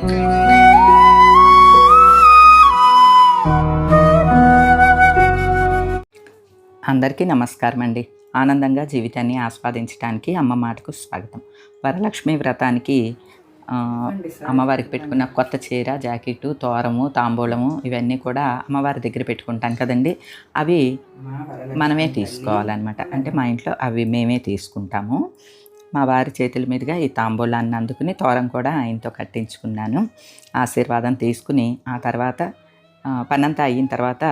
అందరికీ నమస్కారం అండి. ఆనందంగా జీవితాన్ని ఆస్వాదించడానికి అమ్మ మాటకు స్వాగతం. వరలక్ష్మి వ్రతానికి అమ్మవారికి పెట్టుకున్న కొత్త చీర జాకెట్ తోరము తాంబూలము ఇవన్నీ కూడా అమ్మవారి దగ్గర పెట్టుకుంటాం కదండి. అవి మనమే తీసుకోవాలన్నమాట. అంటే మా ఇంట్లో అవి మేమే తీసుకుంటాము. మా వారి చేతుల మీదుగా ఈ తాంబూలాన్ని అందుకుని తోరం కూడా ఆయనతో కట్టించుకున్నాను. ఆశీర్వాదం తీసుకుని ఆ తర్వాత పనంతా అయిన తర్వాత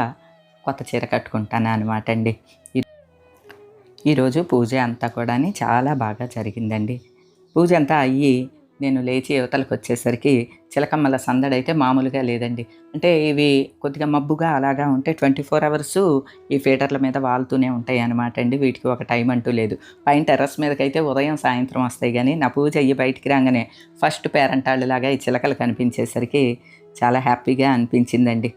కొత్త చీర కట్టుకుంటాను అనమాట అండి. ఈరోజు పూజ అంతా కూడా చాలా బాగా జరిగిందండి. పూజ అంతా అయ్యి నేను లేచి యువతలకు వచ్చేసరికి చిలకమ్మల సందడైతే మామూలుగా లేదండి. అంటే ఇవి కొద్దిగా మబ్బుగా అలాగా ఉంటే ట్వంటీ ఫోర్ అవర్స్ ఈ ఫీటర్ల మీద వాలుతూనే ఉంటాయి అనమాట అండి వీటికి ఒక టైం అంటూ లేదు. పైన టెర్రస్ మీదకైతే ఉదయం సాయంత్రం వస్తాయి కానీ నా పూజ అయ్యి బయటికి రాగానే ఫస్ట్ పేరంటాళ్ళలాగా ఈ చిలకలు కనిపించేసరికి చాలా హ్యాపీగా అనిపించిందండి.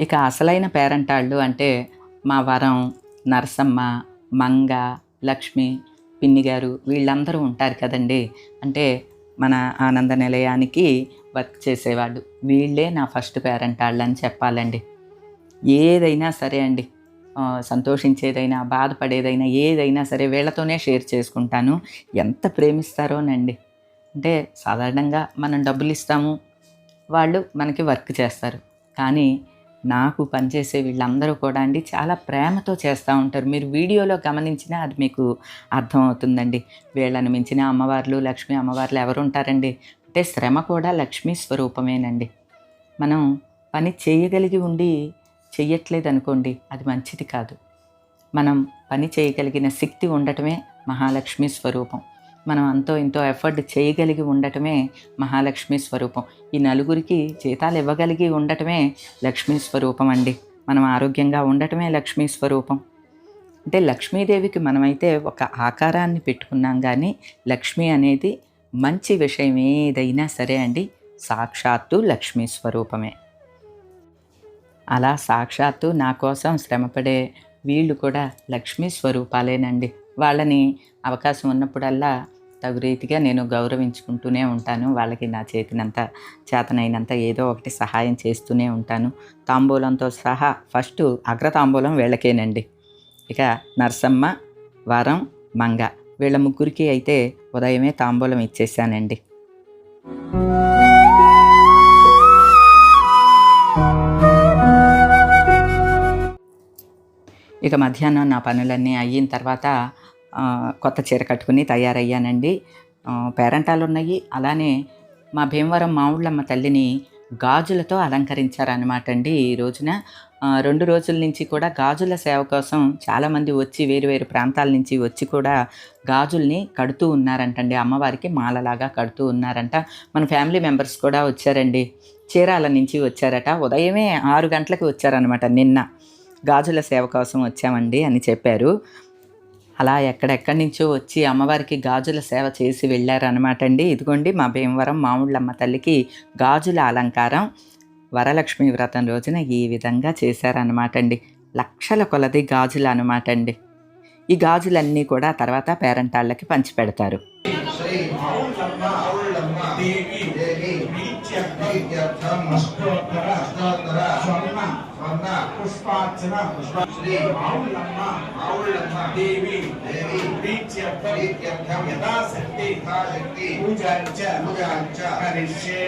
ఇక అసలైన పేరంటాళ్ళు అంటే మా వరం నరసమ్మ మంగ లక్ష్మి పిన్ని గారు వీళ్ళందరూ ఉంటారు కదండి. అంటే మన ఆనంద నిలయానికి వర్క్ చేసేవాళ్ళు. వీళ్ళే నా ఫస్ట్ పేరెంట్ వాళ్ళని చెప్పాలండి. ఏదైనా సరే అండి. సంతోషించేదైనా బాధపడేదైనా ఏదైనా సరే వీళ్ళతోనే షేర్ చేసుకుంటాను. ఎంత ప్రేమిస్తారోనండి. అంటే సాధారణంగా మనం డబ్బులు ఇస్తాము వాళ్ళు మనకి వర్క్ చేస్తారు. కానీ నాకు పనిచేసే వీళ్ళందరూ కూడా అండి చాలా ప్రేమతో చేస్తూ ఉంటారు. మీరు వీడియోలో గమనించినా అది మీకు అర్థమవుతుందండి వీళ్ళని మించిన అమ్మవార్లు లక్ష్మీ అమ్మవార్లు ఎవరు ఉంటారండి? అంటే శ్రమ కూడా లక్ష్మీ స్వరూపమేనండి. మనం పని చేయగలిగి ఉండి చెయ్యట్లేదు అనుకోండి అది మంచిది కాదు. మనం పని చేయగలిగిన శక్తి ఉండటమే మహాలక్ష్మి స్వరూపం. మనం అంతో ఇంతో ఎఫర్ట్ చేయగలిగి ఉండటమే మహాలక్ష్మి స్వరూపం. ఈ నలుగురికి జీతాలు ఇవ్వగలిగి ఉండటమే లక్ష్మీ స్వరూపం అండి. మనం ఆరోగ్యంగా ఉండటమే లక్ష్మీ స్వరూపం. అంటే లక్ష్మీదేవికి మనమైతే ఒక ఆకారాన్ని పెట్టుకున్నాం కానీ లక్ష్మి అనేది మంచి విషయం ఏదైనా సరే అండి. సాక్షాత్తు లక్ష్మీ స్వరూపమే. అలా సాక్షాత్తు నా కోసం శ్రమపడే వీళ్ళు కూడా లక్ష్మీ స్వరూపాలేనండి. వాళ్ళని అవకాశం ఉన్నప్పుడల్లా తగు రీతిగా నేను గౌరవించుకుంటూనే ఉంటాను. వాళ్ళకి నా చేతినంత చేతనైనంత ఏదో ఒకటి సహాయం చేస్తూనే ఉంటాను. తాంబూలంతో సహా ఫస్ట్ అగ్ర తాంబూలం వీళ్ళకేనండి. ఇక నరసమ్మ వరం మంగ వీళ్ళ ముగ్గురికి అయితే ఉదయమే తాంబూలం ఇచ్చేసానండి ఇక మధ్యాహ్నం నా పనులన్నీ అయిన తర్వాత కొత్త చీర కట్టుకుని తయారయ్యానండి. పేరంటాలు ఉన్నాయి అలానే మా భీమవరం మావుళ్ళమ్మ తల్లిని గాజులతో అలంకరించారనమాట అండి ఈ రోజున. రెండు రోజుల నుంచి కూడా గాజుల సేవ కోసం చాలామంది వచ్చి వేరు వేరు ప్రాంతాల నుంచి వచ్చి కూడా గాజుల్ని కడుతూ ఉన్నారంటండి. అమ్మవారికి మాలలాగా కడుతూ ఉన్నారంట. మన ఫ్యామిలీ మెంబర్స్ కూడా వచ్చారండి. చీరాల నుంచి వచ్చారట. ఉదయమే ఆరు గంటలకు వచ్చారనమాట నిన్న. గాజుల సేవ కోసం వచ్చామండి అని చెప్పారు. అలా ఎక్కడెక్కడి నుంచో వచ్చి అమ్మవారికి గాజుల సేవ చేసి వెళ్ళారనమాట అండి. ఇదిగోండి మా భీమవరం మామిళ్ళమ్మ తల్లికి గాజుల అలంకారం వరలక్ష్మి వ్రతం రోజున ఈ విధంగా చేశారనమాట అండి. లక్షల కొలది గాజులు అనమాట అండి. ఈ గాజులన్నీ కూడా తర్వాత పేరంటాళ్ళకి పంచిపెడతారు పెడతారు. దేవి దేవి ప్రీత్యర్థం ప్రీత్యర్థం అష్టోత్తర అష్టోత్తర స్వర్ణ స్వర్ణ పుష్పార్చన. శ్రీ మౌళ్ళమ్మ మౌళ్ళమ్మ దేవి. దేవి. ప్రీత్యర్థం. ప్రీత్యర్థం. యథాశక్తి. యథాశక్తి. పూజాంచ పూజాంచ కరిష్యే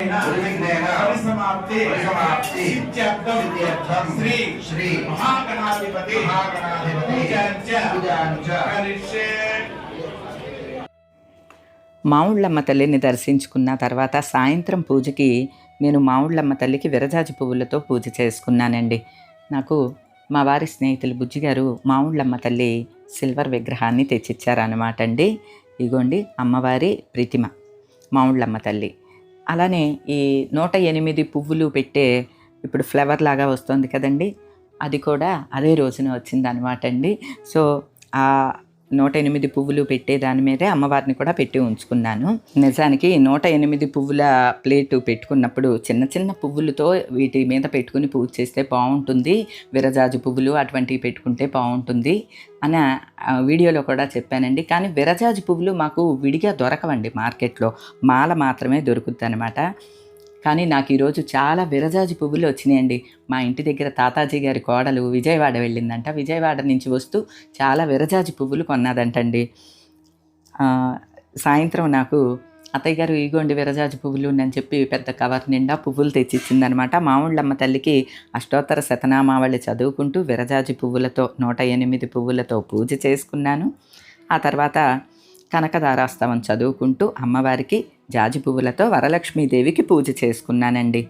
నిర్విఘ్నేన పరిసమాప్తి పరిసమాప్తి సిద్ధ్యర్థం. సిద్ధ్యర్థం. శ్రీ శ్రీ మహాగణాధిపతి. మహాగణాధిపతి. పూజాంచ పూజాంచ కరిష్యే మావుళ్ళమ్మ తల్లిని దర్శించుకున్న తర్వాత సాయంత్రం పూజకి నేను మావుళ్ళమ్మ తల్లికి విరజాజి పువ్వులతో పూజ చేసుకున్నానండి. నాకు మా వారి స్నేహితులు బుజ్జిగారు మావుళ్ళమ్మ తల్లి సిల్వర్ విగ్రహాన్ని తెచ్చిచ్చారనమాట అండి ఇగోండి అమ్మవారి ప్రతిమ మావుళ్ళమ్మ తల్లి. అలానే ఈ నూట ఎనిమిది పువ్వులు పెట్టే ఇప్పుడు ఫ్లవర్ లాగా వస్తుంది కదండి అది కూడా అదే రోజున వచ్చిందనమాట అండి సో నూట ఎనిమిది పువ్వులు పెట్టే దాని మీదే అమ్మవారిని కూడా పెట్టి ఉంచుకున్నాను. నిజానికి నూట ఎనిమిది పువ్వుల ప్లేటు పెట్టుకున్నప్పుడు చిన్న చిన్న పువ్వులతో వీటి మీద పెట్టుకుని పూజ చేస్తే బాగుంటుంది. విరజాజు పువ్వులు అటువంటివి పెట్టుకుంటే బాగుంటుంది అని వీడియోలో కూడా చెప్పానండి. కానీ విరజాజు పువ్వులు మాకు విడిగా దొరకవండి మార్కెట్లో. మాల మాత్రమే దొరుకుద్ది అనమాట కానీ నాకు ఈరోజు చాలా విరజాజి పువ్వులు వచ్చినాయండి. మా ఇంటి దగ్గర తాతాజీ గారి కోడలు విజయవాడ వెళ్ళిందంట. విజయవాడ నుంచి వస్తూ చాలా విరజాజి పువ్వులు కొన్నదంటండి. సాయంత్రం నాకు అత్తయ్య గారు ఈగోండి విరజాజి పువ్వులు అని చెప్పి పెద్ద కవర్ నిండా పువ్వులు తెచ్చిచ్చిందనమాట. మామూళ్ళమ్మ తల్లికి అష్టోత్తర శతనామావళి చదువుకుంటూ విరజాజి పువ్వులతో నూట ఎనిమిది పువ్వులతో పూజ చేసుకున్నాను. ఆ తర్వాత కనకదారాస్తవం చదువుకుంటూ అమ్మవారికి జాజి పువ్వులతో వరలక్ష్మీదేవికి పూజ చేసుకున్నానండి.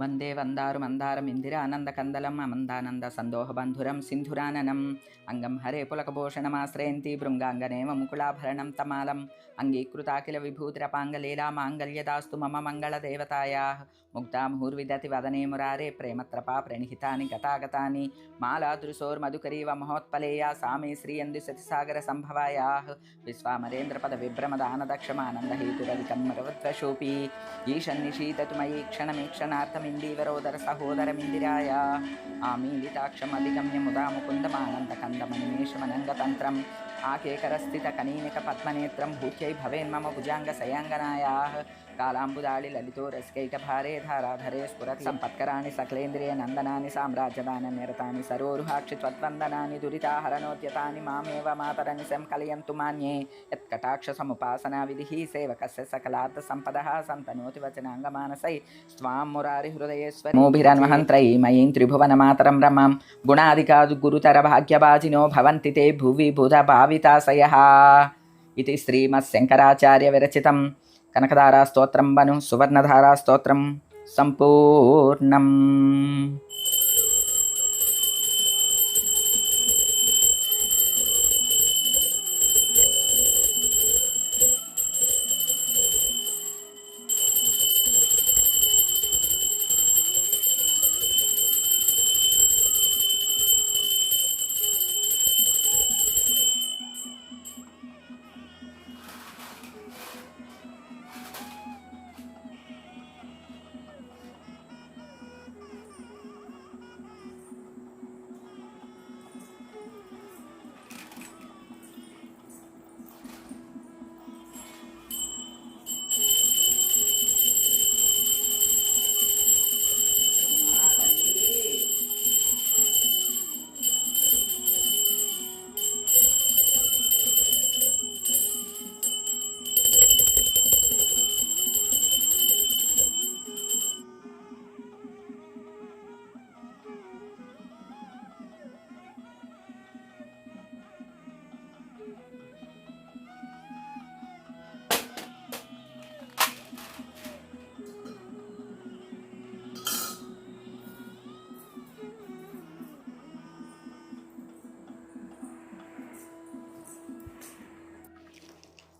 వందే వందారు మందారం ఇందిర ఆనంద కందలం అమందానంద సందోహ బంధురం సింధురాననం. అంగం హరే పులకభూషణమాశ్రయంతి భృంగాంగనేమ ముకుళాభరణం తమాలం. అంగీకృతాఖిల విభూతిరపాంగలీలా మాంగళ్యదాస్తు మమ మంగళదేవతాయా. ముగ్ధాముహుర్విదతి వదనే మురారే ప్రేమత్రపా ప్రణిహితాని గతాగతాని. మాలాదృశోర్మధుకరీవ మహోత్పలేయా సామే శ్రీయందు సతిసాగర సంభవాయా. విశ్వామరేంద్రపద విభ్రమదానదక్షమానందహేతురధికం మరవత్వశోపి ఈశన్నిషీతతుమయీ క్షణమీక్షణార్థమిందీవరోదర മിണ്ടീവരോദര സഹോദര മിന്ദിരായ ആമീലിതാക്ഷമധിഗമ്യ മുദാ മുകുന്ദമാനന്ദകന്ദമന്വേഷമനംഗതന്ത്രം आकेकस्थित कनीनक पद्मनेत्र भूख्य भवेन्म भुजांग सयांगनाया कालांबुदाड़ी ललितो रसिकैकभारे धाराधरे स्फुरत् सम्पत्कराणि सकलेन्द्रियनन्दनानि मे सरोरुहाक्षि समुपासना विधि सेवक से सकलाद संपद यत्कटाक्षसमुपासनाविधिः वचनांग सकलार्थसम्पदः स्वाम मुरारी हृदय मुरारिहृदयेश्वरोभिरन्वहन्त्रयी मयीं त्रिभुवन त्रिभुवनमातरं रमां भाग्यवाजिनो भवंति ते भुवि बुध भाव కవితాశయ ఇది శ్రీమశంకరాచార్య విరచితం కనకధారా స్తోత్రం వను సువర్ణధారా స్తోత్రం సంపూర్ణం.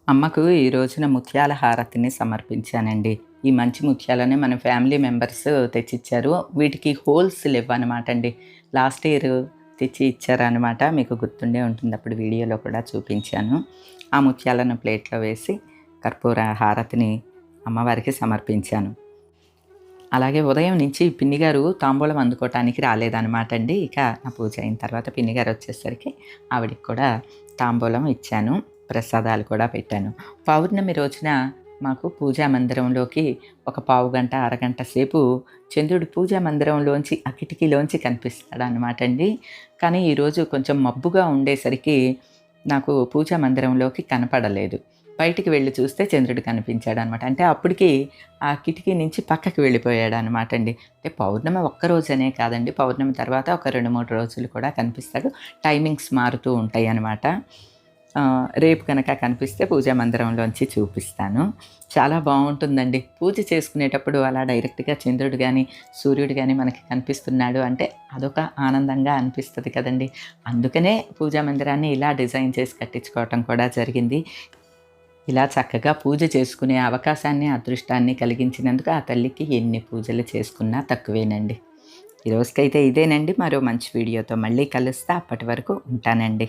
అమ్మకు ఈ రోజున ముత్యాల హారతిని సమర్పించానండి. ఈ మంచి ముత్యాలని మన ఫ్యామిలీ మెంబర్స్ తెచ్చిచ్చారు. వీటికి హోల్స్ లేవన్నమాట అండి లాస్ట్ ఇయర్ తెచ్చి ఇచ్చారనమాట. మీకు గుర్తుండే ఉంటుంది. అప్పుడు వీడియోలో కూడా చూపించాను. ఆ ముత్యాలను ప్లేట్లో వేసి కర్పూర హారతిని అమ్మవారికి సమర్పించాను. అలాగే ఉదయం నుంచి పిన్ని గారు తాంబూలం అందుకోవటానికి రాలేదనమాట అండి ఇక నా పూజ అయిన తర్వాత పిన్ని గారు వచ్చేసరికి ఆవిడకి కూడా తాంబూలం ఇచ్చాను. ప్రసాదాలు కూడా పెట్టాను. పౌర్ణమి రోజున మాకు పూజా మందిరంలోకి ఒక పావు గంట అరగంట సేపు చంద్రుడు పూజా మందిరంలోంచి ఆ కిటికీలోంచి కనిపిస్తాడు అనమాట అండి. కానీ ఈరోజు కొంచెం మబ్బుగా ఉండేసరికి నాకు పూజా మందిరంలోకి కనపడలేదు. బయటికి వెళ్ళి చూస్తే చంద్రుడు కనిపించాడు అనమాట అంటే అప్పటికి ఆ కిటికీ నుంచి పక్కకి వెళ్ళిపోయాడు అనమాట అండి. అంటే పౌర్ణమి ఒక్కరోజనే కాదండి. పౌర్ణమి తర్వాత ఒక రెండు మూడు రోజులు కూడా కనిపిస్తాడు. టైమింగ్స్ మారుతూ ఉంటాయి అన్నమాట రేపు కనుక కనిపిస్తే పూజా మందిరంలోంచి చూపిస్తాను. చాలా బాగుంటుందండి. పూజ చేసుకునేటప్పుడు అలా డైరెక్ట్గా చంద్రుడు కానీ సూర్యుడు కానీ మనకి కనిపిస్తున్నాడు అంటే అదొక ఆనందంగా అనిపిస్తుంది కదండి. అందుకనే పూజా మందిరాన్ని ఇలా డిజైన్ చేసి కట్టించుకోవటం కూడా జరిగింది. ఇలా చక్కగా పూజ చేసుకునే అవకాశాన్ని అదృష్టాన్ని కలిగించినందుకు ఆ తల్లికి ఎన్ని పూజలు చేసుకున్నా తక్కువేనండి. ఈ రోజుకైతే ఇదేనండి. మరో మంచి వీడియోతో మళ్ళీ కలుస్తా. అప్పటి వరకు ఉంటానండి.